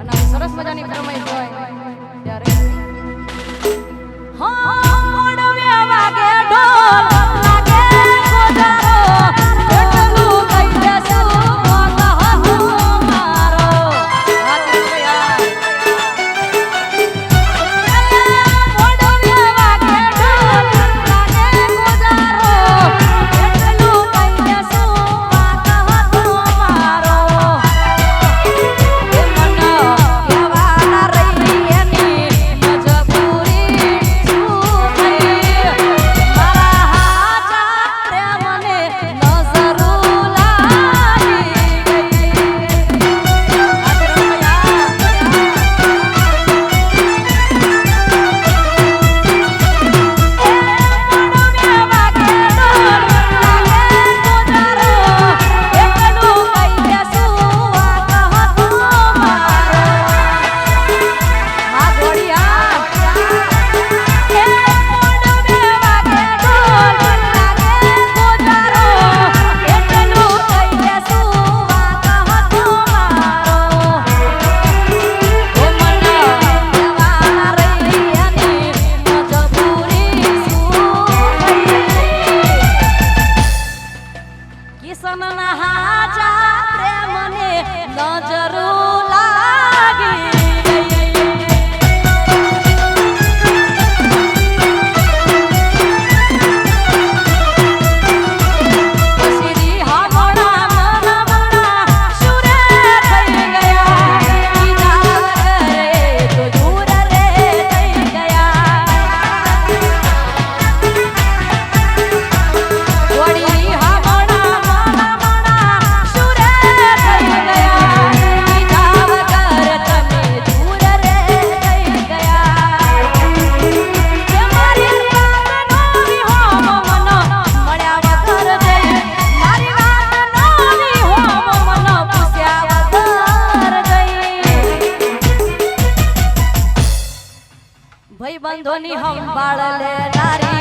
અને સરસ મજાની પ્રમેય હોય. 然 ধনী হম বাড়লে নারী